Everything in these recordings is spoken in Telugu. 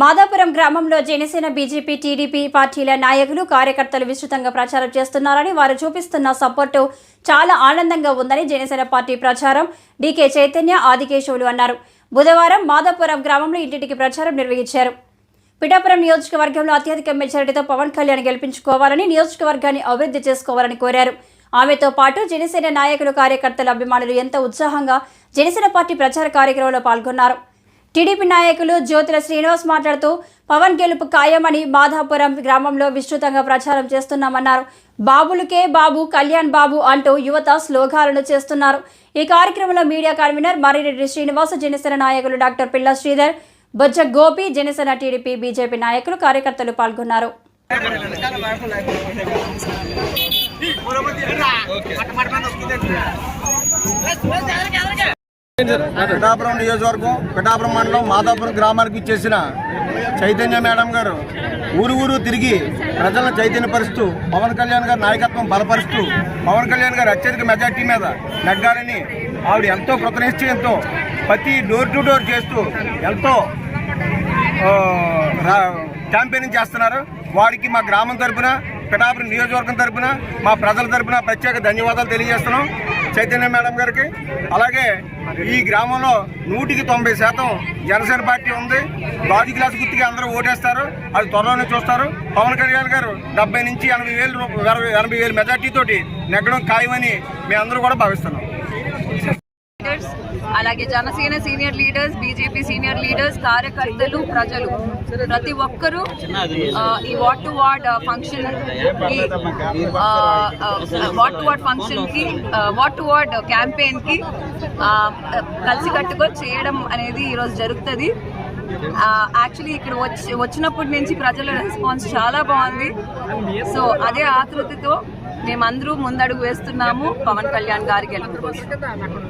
మాదాపురం గ్రామంలో జనసేన బీజేపీ టీడీపీ పార్టీల నాయకులు కార్యకర్తలు విస్తృతంగా ప్రచారం చేస్తున్నారని వారు చూపిస్తున్న సపోర్టు చాలా ఆనందంగా ఉందని జనసేన పార్టీ ప్రచారం. డీకే చైతన్య ఆదికేశవులు అన్నారు. బుధవారం మాదాపురం గ్రామంలో ఇంటింటికి ప్రచారం నిర్వహించారు. పిఠాపురం నియోజకవర్గంలో అత్యధిక మెజారిటీతో పవన్ కళ్యాణ్ గెలిపించుకోవాలని నియోజకవర్గాన్ని అభివృద్ధి చేసుకోవాలని కోరారు. ఆమెతో పాటు జనసేన నాయకులు కార్యకర్తల అభిమానులు ఎంతో ఉత్సాహంగా జనసేన పార్టీ ప్రచార కార్యక్రమంలో పాల్గొన్నారు. టీడీపీ నాయకులు జ్యోతుల శ్రీనివాస్ మాట్లాడుతూ పవన్ గెలుపు ఖాయమని మాధాపురం గ్రామంలో విస్తృతంగా ప్రచారం చేస్తున్నామన్నారు. బాబులకే బాబు కళ్యాణ్ బాబు అంటూ యువత శ్లోగాలను చేస్తున్నారు. ఈ కార్యక్రమంలో మీడియా కన్వీనర్ మర్రిరెడ్డి శ్రీనివాస్ జనసేన నాయకులు doctor Pilla Sridhar Bojja Gopi Janasena TDP BJP నాయకులు కార్యకర్తలు పాల్గొన్నారు. పిఠాపురం నియోజకవర్గం పిఠాపురం మండలం మాదాపురం గ్రామానికి ఇచ్చేసిన చైతన్య మేడం గారు ఊరు ఊరు తిరిగి ప్రజలను చైతన్యపరుస్తూ పవన్ కళ్యాణ్ గారి నాయకత్వం బలపరుస్తూ పవన్ కళ్యాణ్ గారు అత్యధిక మెజార్టీ మీద నెగ్గాలని ఆవిడ ఎంతో కృతనిశ్చయంతో ప్రతి డోర్ టు డోర్ చేస్తూ ఎంతో క్యాంపెయినింగ్ చేస్తున్నారు. వాడికి మా గ్రామం తరపున పిఠాపురం నియోజకవర్గం తరపున మా ప్రజల తరపున ప్రత్యేక ధన్యవాదాలు తెలియజేస్తున్నాం. చైతన్య మేడం గారికి. అలాగే ఈ గ్రామంలో నూటికి తొంభై శాతం జనసేన పార్టీ ఉంది. గాజు గ్లాస్ గుర్తుకి అందరూ ఓటేస్తారు. అది త్వరలోనే చూస్తారు. పవన్ కళ్యాణ్ గారు డెబ్బై నుంచి ఎనభై వేలు ఎనభై- వేలు మెజార్టీ తోటి నెగ్గడం ఖాయమని మేమందరూ కూడా భావిస్తున్నాం. అలాగే Janasena senior leaders BJP senior leaders కార్యకర్తలు ప్రజలు. ప్రతి ఒక్కరూ ఈ వాట్ టు వార్డ్ ఫంక్షన్కి టు వార్డ్ ఫంక్షన్కి వాట్ టు వార్డ్ క్యాంపెయిన్కి కలిసికట్టుగా చేయడం అనేది ఈరోజు జరుగుతుంది. యాక్చువల్లీ ఇక్కడ వచ్చి వచ్చినప్పటి నుంచి ప్రజల రెస్పాన్స్ చాలా బాగుంది. సో అదే ఆతృతతో మేమందరూ ముందడుగు వేస్తున్నాము. పవన్ కళ్యాణ్ గారి గెలుపు కోసం.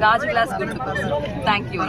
గాజు గ్లాస్ గుర్తు కోసం. Thank you